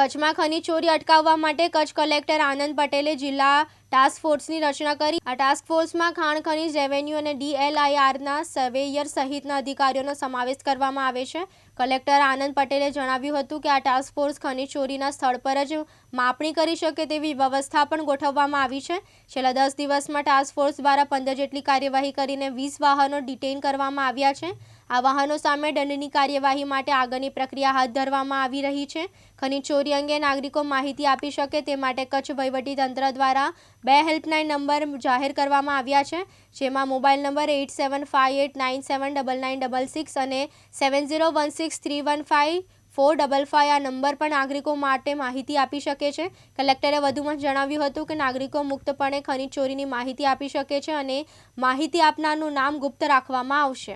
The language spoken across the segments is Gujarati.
કચ્છમાં ખનીજ ચોરી અટકાવવા માટે કચ્છ કલેક્ટર આનંદ પટેલે જિલ્લા ટાસ્ક ફોર્સની રચના કરી. આ ટાસ્ક ફોર્સમાં ખાણ, ખનીજ રેવન્યુ અને ડીએલઆઈઆરના સર્વેયર સહિતના અધિકારીઓનો સમાવેશ કરવામાં આવે છે. કલેક્ટર આનંદ પટેલે જણાવ્યું હતું કે આ ટાસ્ક ફોર્સ ખનીજ ચોરીના સ્થળ પર જ માપણી કરી શકે તેવી વ્યવસ્થા પણ ગોઠવવામાં આવી છે. છેલ્લા દસ દિવસમાં ટાસ્ક ફોર્સ દ્વારા પંદર જેટલી કાર્યવાહી કરીને વીસ વાહનો ડિટેઇન કરવામાં આવ્યા છે. આ વાહનો સામે દંડની કાર્યવાહી માટે આગળની પ્રક્રિયા હાથ ધરવામાં આવી રહી છે. ખનીજ ચોરી અંગે નાગરિકો માહિતી આપી શકે તે માટે કચ્છ વહીવટીતંત્ર દ્વારા બે હેલ્પલાઇન નંબર જાહેર કરવામાં આવ્યા છે, જેમાં mobile number eight seven five eight nine seven double nine double six અને seven zero one six three one five four double five આ નંબર પણ નાગરિકો માટે માહિતી આપી શકે છે. કલેક્ટરે વધુમાં જણાવ્યું હતું કે નાગરિકો મુક્તપણે ખનીજ ચોરીની માહિતી આપી શકે છે અને માહિતી આપનારનું નામ ગુપ્ત રાખવામાં આવશે.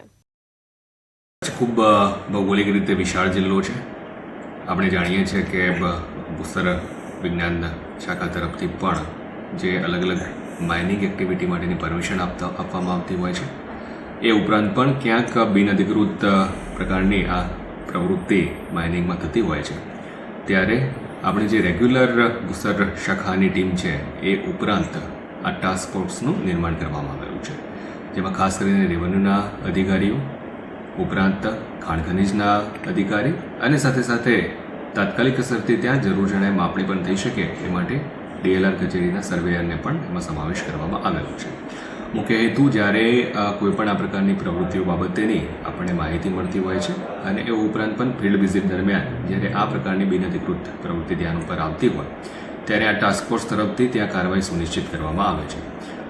ખૂબ ભૌગોલિક રીતે વિશાળ જિલ્લો છે. આપણે જાણીએ છીએ કે ભૂસ્તર વિજ્ઞાન શાખા તરફથી પણ જે અલગ અલગ માઇનિંગ એક્ટિવિટી માટેની પરમિશન આપતા આપવામાં આવતી હોય છે. એ ઉપરાંત પણ ક્યાંક બિનઅધિકૃત પ્રકારની આ પ્રવૃત્તિ માઇનિંગમાં થતી હોય છે. ત્યારે આપણે જે રેગ્યુલર ગુસર શાખાની ટીમ છે, એ ઉપરાંત આ ટાસ્ક ફોર્સનું નિર્માણ કરવામાં આવેલું છે. જેમાં ખાસ કરીને રેવન્યુના અધિકારીઓ, ઉપરાંત ખાણ ખનીજના અધિકારી અને સાથે સાથે તાત્કાલિક અસરથી ત્યાં જરૂર જણાય માપણી પણ થઈ શકે એ માટે ડીએલઆર કચેરીના સર્વેયરને પણ એમાં સમાવેશ કરવામાં આવેલો છે. મુખ્ય હેતુ જ્યારે કોઈપણ આ પ્રકારની પ્રવૃત્તિઓ બાબતેની આપણને માહિતી મળતી હોય છે અને એ ઉપરાંત પણ ફિલ્ડ વિઝિટ દરમિયાન જ્યારે આ પ્રકારની બિનઅધિકૃત પ્રવૃત્તિ ધ્યાન ઉપર આવતી હોય, ત્યારે આ ટાસ્ક ફોર્સ તરફથી ત્યાં કાર્યવાહી સુનિશ્ચિત કરવામાં આવે છે.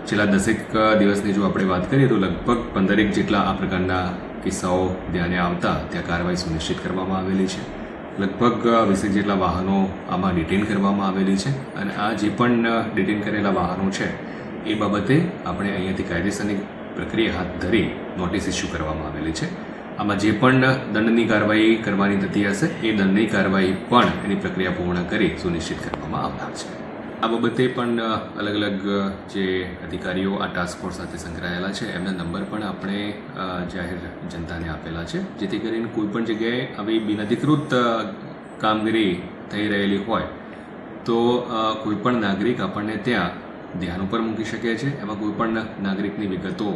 છેલ્લા દસેક દિવસની જો આપણે વાત કરીએ તો લગભગ પંદરેક જેટલા આ પ્રકારના કિસ્સાઓ ધ્યાને આવતા ત્યાં કાર્યવાહી સુનિશ્ચિત કરવામાં આવેલી છે. લગભગ વીસેક જેટલા વાહનો આમાં ડિટેન કરવામાં આવેલી છે અને આ જે પણ ડિટેન કરેલા વાહનો છે, એ બાબતે આપણે અહીંયાથી કાયદેસરની પ્રક્રિયા હાથ ધરી નોટિસ ઇસ્યુ કરવામાં આવેલી છે. આમાં જે પણ દંડની કાર્યવાહી કરવાની થતી હશે, એ દંડની કાર્યવાહી પણ એની પ્રક્રિયા પૂર્ણ કરી સુનિશ્ચિત કરવામાં આવનાર છે. આ બાબતે પણ અલગ અલગ જે અધિકારીઓ આ ટાસ્ક ફોર્સ સાથે સંકળાયેલા છે, એમના નંબર પણ આપણે જાહેર જનતાને આપેલા છે, જેથી કરીને કોઈ પણ જગ્યાએ આવી બિનઅધિકૃત કામગીરી થઈ રહેલી હોય, તો કોઈ પણ નાગરિક આપણને ત્યાં ધ્યાન ઉપર મૂકી શકે છે, એમાં કોઈ પણ નાગરિકની વિગતો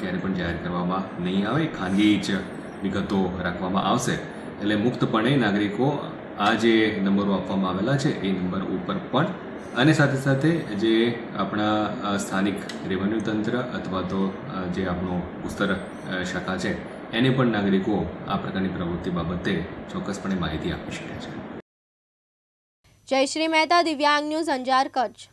ક્યારે પણ જાહેર કરવામાં નહીં આવે, ખાનગી જ વિગતો રાખવામાં આવશે, એટલે મુક્તપણે નાગરિકો આ જે નંબરો આપવામાં આવેલા છે, એ નંબર ઉપર પણ અને સાથે સાથે જે આપણા સ્થાનિક રેવન્યુ તંત્ર અથવા તો જે આપણો ભૂસ્તર શાખા છે, એને પણ નાગરિકો આ પ્રકારની પ્રવૃત્તિ બાબતે ચોક્કસપણે માહિતી આપી શકે છે. જયશ્રી મહેતા દિવ્યાંગ ન્યૂઝ અંજાર કચ્છ.